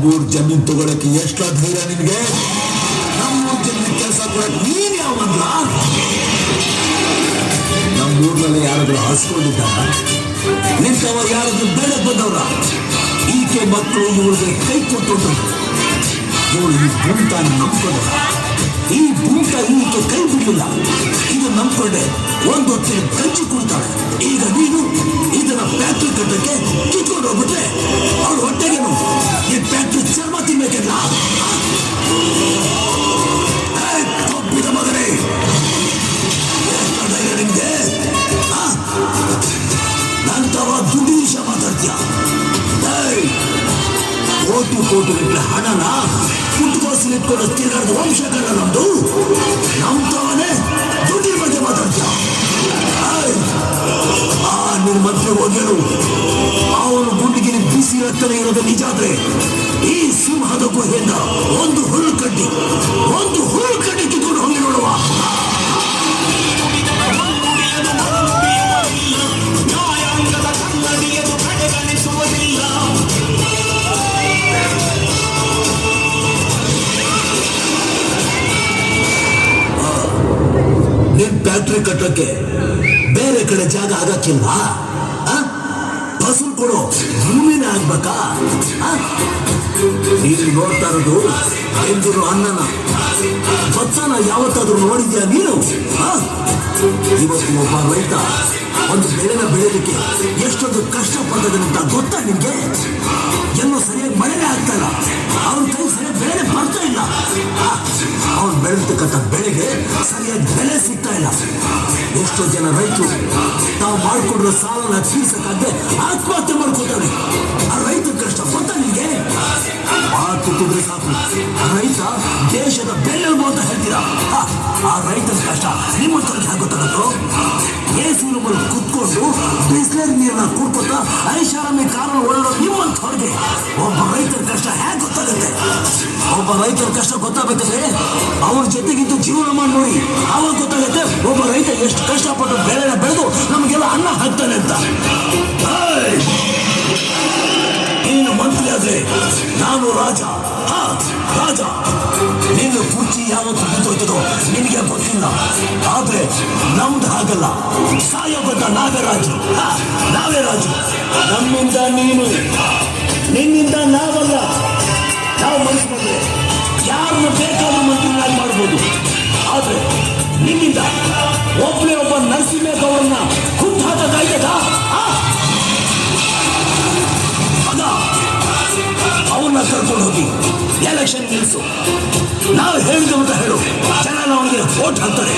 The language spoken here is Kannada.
ನಮ್ಮೂರ್ ಜಮೀನ್ ತಗೊಳಕ್ಕೆ ಎಷ್ಟ ಧೈರ್ಯ ನಿನ್ಗೆ? ನಮ್ಮೂರ್ ಜಮೀನ್ ಕೆಲಸ ಕೊಡಕ್ ನೀನ್ ಯಾವಲ್ಲ ನಮ್ಮೂರ್ನಲ್ಲಿ ಯಾರಾದ್ರೂ ಹಾಸ್ಕೊಂಡಿದ್ದಾರ? ನಿಂತವ ಯಾರಾದ್ರೂ ಬೇಡ ಬಂದವ್ರ? ಈಕೆ ಮಕ್ಕಳು ಇವಳಿಗೆ ಕೈ ಕೊಟ್ಟು ಇವಳು ಈ ನಂಬ್ಕೊಂಡ ಈ ಭೂತ ಈಕೆ ಕೈ ಬಿಡಲಿಲ್ಲ ಇದು ನಂಬ್ಕೊಂಡೆ ಒಂದು ಹೊತ್ತಿನ ಕಂಚಿ ಕುಡ್ತಾಳೆ ಈಗ ನೀನು ಇದನ್ನ ಫ್ಯಾಕ್ಟ್ರಿ ಕಟ್ಟಕ್ಕೆ ಕಿತ್ಕೊಂಡು ಹೋಗ್ಬಿಟ್ರೆ ಅವ್ರ ಹೊಟ್ಟೆಗೇನು ಈ ಫ್ಯಾಕ್ಟ್ರಿ ಚರ್ಮ ತಿನ್ಬೇಕಿಲ್ಲ. ಕೊಬ್ಬಿದ ಮಗನೇ. ದುಡ್ಡು ಮಾತಾಡ್ತೀಯ? ಕೋಟಿ ಕೋಟಿ ಗಟ್ಟಲೆ ಹಣನ? ಇಟ್ಕೊಂಡು ತಿರುಗಾಡಿದ ವಂಶ ನಮ್ದು ನಮ್ ತಾನೇ ದುಡ್ಡಿನ ಬಗ್ಗೆ ಮಾತಾಡ್ತೀಯ ಏಯ್, ಆ ನಿನ್ನ ಮಂತ್ರಿ ಹೋಗ್ಯನು ಅವನು ಗುಂಡಿಗೆ ಬಿಸಿ ರಕ್ತನೇ ಇರೋದು ನಿಜ ಆದ್ರೆ ಈ ಸಿಂಹದ ಗುಹೆಯಿಂದ ಒಂದು ಹುಲ್ಲು ಕಡ್ಡಿ ಒಂದು ಹುಲ್ಲು ಕಡ್ಡಿ ಕಿತ್ಕೊಂಡು ಹೋಗಿ ನೋಡುವ ಫ್ಯಾಕ್ಟ್ರಿ ಕಟ್ಟಕ್ಕೆ ಬೇರೆ ಕಡೆ ಜಾಗ ಆಗಕ್ಕಿಲ್ವಾ ಆ? ಫಸಲು ಕೊಡು ಭೂಮಿನೇ ಆಗ್ಬೇಕಾ? ನೀನು ನೋಡ್ತಾ ಇರೋದು ಎಂದಿರು ಅನ್ನನ ಭತ್ತನ ಯಾವತ್ತಾದ್ರೂ ನೋಡಿದ್ಯಾ ನೀನು? ಇವತ್ತು ಒಬ್ಬ ರೈತ ಒಂದು ಬೆಳೆನ ಬೆಳೆಯಲಿಕ್ಕೆ ಎಷ್ಟೊಂದು ಕಷ್ಟಪಡ್ತದೆ ಅಂತ ಗೊತ್ತಾ ನಿನ್ಗೆ ಬೆಳೆಗೆ ಸರಿಯಾಗಿ ಬೆಲೆ ಸಿಗ್ತಾ ಇಲ್ಲ. ಎಷ್ಟೋ ಜನ ರೈತರು ತಾವು ಮಾಡಿಕೊಂಡಿರೋ ಸಾಲನ ತೀರ್ಸಕ್ಕಾಗದೆ ಆತ್ಮಹತ್ಯೆ ಮಾಡ್ಕೊತಾರೆ ಆ ರೈತ ಕಷ್ಟ ಗೊತ್ತಾ ನಿಮಗೆ? ಮಾತು ಕುದುರೆ ಸಾಕು. ರೈತ ದೇಶದ ಬೆನ್ನೆಲುಬು ಅಂತ ಹೇಳ್ತೀರಾ? ಆ, ರೈತರ ಕಷ್ಟ ನಿಮ್ಮ ಹೇಗೆ ಗೊತ್ತಾಗತ್ತೋ? ಎಸಿ ರೂಮಲ್ಲಿ ಕುತ್ಕೊಂಡು ಬಿಸ್ಲೇರ್ ನೀರನ್ನ ಕುಡ್ಕೊತಾ ಐಷಾರಾಮಿ ಕಾರಲ್ಲಿ ಓಡಾಡೋ ಹೊರಗೆ ಒಬ್ಬ ರೈತರ ಕಷ್ಟ ಹೇಗೆ ಗೊತ್ತಾಗುತ್ತೆ ಒಬ್ಬ ರೈತರ ಕಷ್ಟ ಗೊತ್ತಾಗಬೇಕಂದ್ರೆ ಅವ್ರ ಜೊತೆಗಿದ್ದು ಜೀವನ ಮಾಡಿ ನೋಡಿ. ಆವಾಗ ಗೊತ್ತಾಗುತ್ತೆ ಒಬ್ಬ ರೈತ ಎಷ್ಟು ಕಷ್ಟಪಟ್ಟು ಬೆಳೆನ ಬೆಳೆದು ನಮಗೆಲ್ಲ ಅನ್ನ ಹಾಕ್ತಾನೆ ಅಂತ! ನೀನು ಮಂತ್ರಿ ಆದ್ರೆ ನಾನು ರಾಜ. ರಾಜ. ನಿನ್ನ ಕುರ್ಚಿ ಯಾವತ್ತು ಬಿದ್ದೋಯ್ತದೋ ನಿನಗೆ ಗೊತ್ತಿಲ್ಲ. ಆದ್ರೆ ನಮ್ದು ಹಾಗಲ್ಲ. ಸಾಯೋ ನಾಗರಾಜು. ನಾವೇ ರಾಜು. ನಮ್ಮಿಂದ ನೀನು, ನಿನ್ನಿಂದ ನಾವಲ್ಲ. ನಾವು ಮನಸ್ಸು ಬಂದರೆ ಯಾರನ್ನ ಬೇಕಾದ ಮಂತ್ರಿಗಳಾಗಿ ಮಾಡ್ಬೋದು. ಆದರೆ ನಿಮ್ಮಿಂದ ಒಬ್ಬನೇ ಒಬ್ಬ ನರಸಿಂಹೇಗೌಡನ್ನ ಕುಂತು ಹಾಕಕ್ಕಾಯ್ತದಾ? ಅದ ಅವನ್ನ ಕರ್ಕೊಂಡು ಹೋಗಿ ಎಲೆಕ್ಷನ್ ನಿಲ್ಲಿಸು. ನಾವು ಹೇಳಿದ್ದು ಅಂತ ಹೇಳು. ಜನ ಅವನಿಗೆ ವೋಟ್ ಹಾಕ್ತಾರೆ.